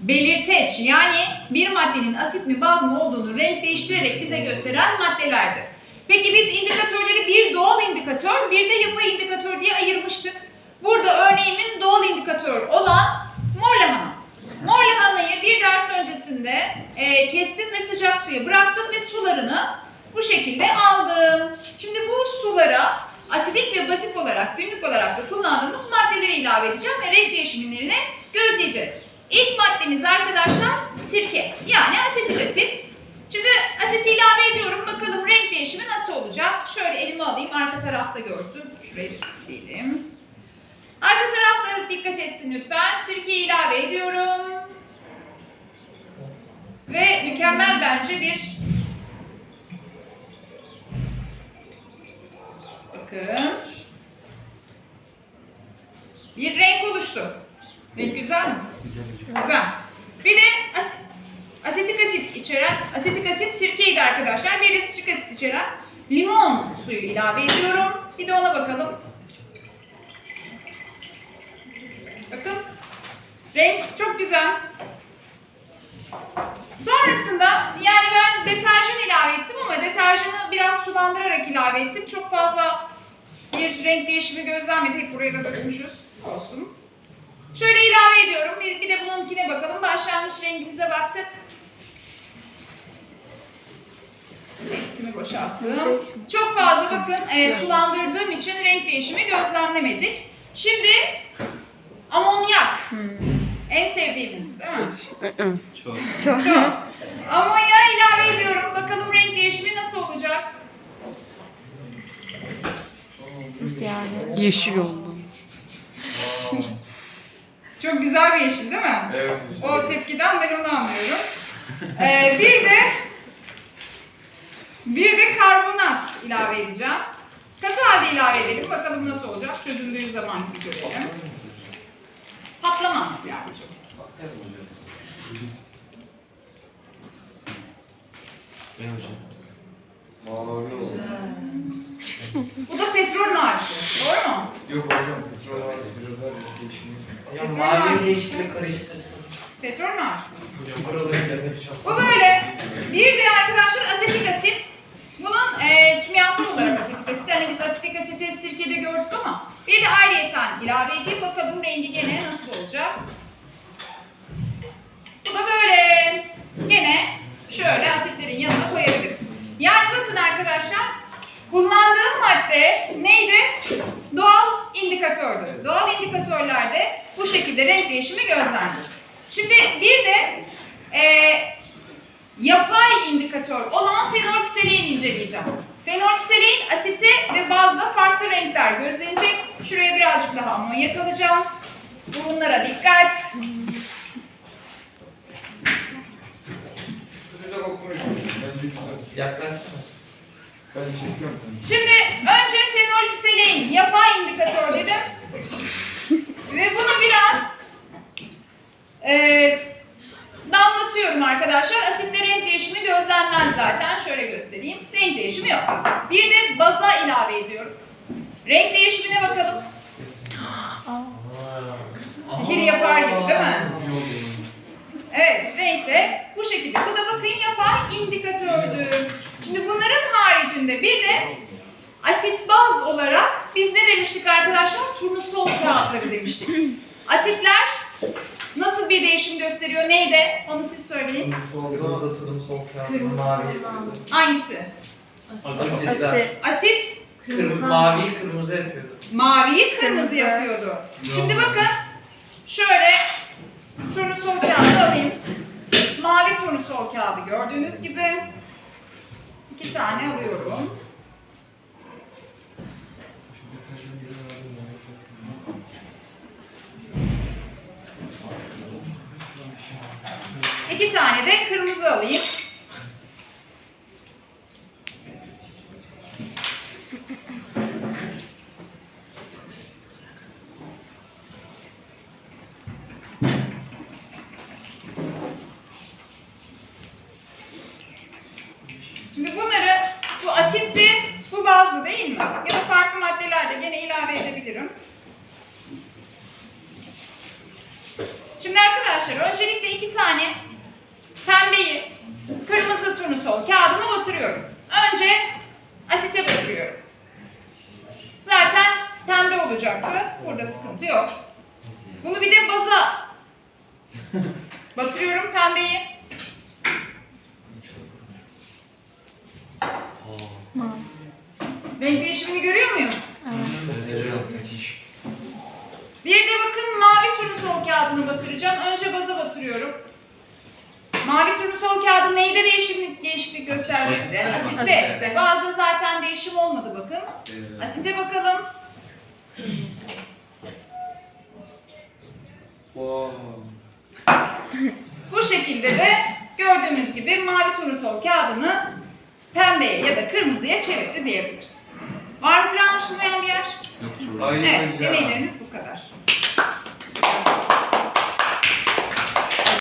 belirteç yani bir maddenin asit mi baz mı olduğunu renk değiştirerek bize gösteren maddelerdir. Peki biz indikatörleri bir doğal indikatör, bir de yapay indikatör diye ayırmıştık. Burada örneğimiz doğal indikatör olan mor lahana. Mor lahanayı bir ders öncesinde e, kestim ve sıcak suya bıraktım ve sularını bu şekilde aldım. Şimdi bu sulara asidik ve bazik olarak günlük olarak da kullandığımız maddeleri ilave edeceğim ve renk değişimlerini gözleyeceğiz. Maddemiz arkadaşlar sirke yani asetik asit. Şimdi asiti ilave ediyorum. Bakalım renk değişimi nasıl olacak? Şöyle elime alayım arka tarafta görsün. Şurayı silelim. Arka tarafta dikkat etsin lütfen. Sirkeyi ilave ediyorum. Ve mükemmel bence bir Bakın. Bir renk oluştu. Renk güzel mi? Güzel. Güzel. Bir de as asetik asit içeren, asetik asit sirkeydi arkadaşlar. Bir de sitrik asit içeren limon suyu ilave ediyorum. Bir de ona bakalım. Bakın. Renk çok güzel. Sonrasında yani ben deterjan ilave ettim ama deterjanı biraz sulandırarak ilave ettim. Çok fazla bir renk değişimi gözlenmedi. Buraya da dökmüşüz. Olsun. Şöyle ilave ediyorum. Bir, bir de bununkine bakalım. Başlangıç rengimize baktık. Hepsini boşalttım. Çok fazla bakın e, sulandırdığım için renk değişimi gözlemlemedik. Şimdi amonyak. En sevdiğimiz değil mi? Çok. Çok. Amonyağı ilave ediyorum. Bakalım renk değişimi nasıl olacak? Nasıl yani? Yeşil oldu. Çok güzel bir yeşil değil mi? Evet. O tepkiden ben onu anlıyorum. Ee, bir de bir de karbonat ilave edeceğim. Katı halde ilave edelim. Bakalım nasıl olacak. Çözüldüğü zaman bir görelim. Patlamaz yani çok. Ben hocam. Mavi. Bu da petrol mavisi. Doğru mu? Yok hocam petrol var. Biraz daha değişim. Petrol Hocam mavi mavisi. renkli karıştırsın. Petrol mavisi. Hocam buraları biraz bir çap. Bu böyle. Bir de arkadaşlar asetik asit. Bunun e, kimyasal olarak asetik asit. Hani biz asetik asiti sirkede gördük ama bir de ayrıyeten ilave edeyim. Bakalım rengi gene nasıl olacak. Bu da böyle. Gene şöyle asitlerin yanına koyabilirim. Yani bakın arkadaşlar kullandığım madde neydi? Doğal indikatördür. Doğal indikatörlerde bu şekilde renk değişimi gözlenir. Şimdi bir de e, yapay indikatör olan fenolftalein inceleyeceğim. Fenolftalein asiti ve bazda farklı renkler gözlenecek. Şuraya birazcık daha amonyak alacağım. Burunlara dikkat. Şimdi önce fenolftalein yapay indikatör dedim. Ve bunu biraz e, damlatıyorum arkadaşlar. Asitte renk değişimi gözlenmez zaten. Şöyle göstereyim. Renk değişimi yok. Bir de baza ilave ediyorum. Renk değişimine bakalım. Sihir yapar gibi değil mi? Evet, renk de bu şekilde. Bu da bakın yapay indikatördür. Şimdi bunların haricinde bir de asit baz olarak biz ne demiştik arkadaşlar? Kağıtları demiştik. Asitler nasıl bir değişim gösteriyor? Neydi? Onu siz söyleyin. Sol kırmızı atılım sol kağıdı mavi. Hangisi? Asitler. Asit Kırmızı, maviyi kırmızı yapıyordu. maviyi kırmızı yapıyordu. Şimdi bakın şöyle turnusol kağıdı alayım. Mavi turnusol kağıdı gördüğünüz gibi iki tane alıyorum. İki tane de kırmızı alayım. Şimdi bunları, bu asitti, bu bazlı değil mi? Ya da farklı maddeler de gene ilave edebilirim. Şimdi arkadaşlar turnusol kağıdını batırıyorum. Önce asite batırıyorum. Zaten pembe olacaktı. Burada sıkıntı yok. Bunu bir de baza batırıyorum pembeyi. Renk değişimini görüyor muyuz? Bir de bakın mavi turnusol kağıdını batıracağım. Önce baza batırıyorum. Mavi turnusol kağıdı neyde değişiklik, değişiklik gösterecekti? Asitte. Asitte. Bazıda zaten değişim olmadı bakın. Asite bakalım. Wow. Bu şekilde de gördüğümüz gibi mavi turnusol kağıdını pembeye ya da kırmızıya çevirdi diyebiliriz. Var mıdır anlaşılmayan bir yer? Yoktur. Ay, Evet, ya. deneyleriniz bu kadar.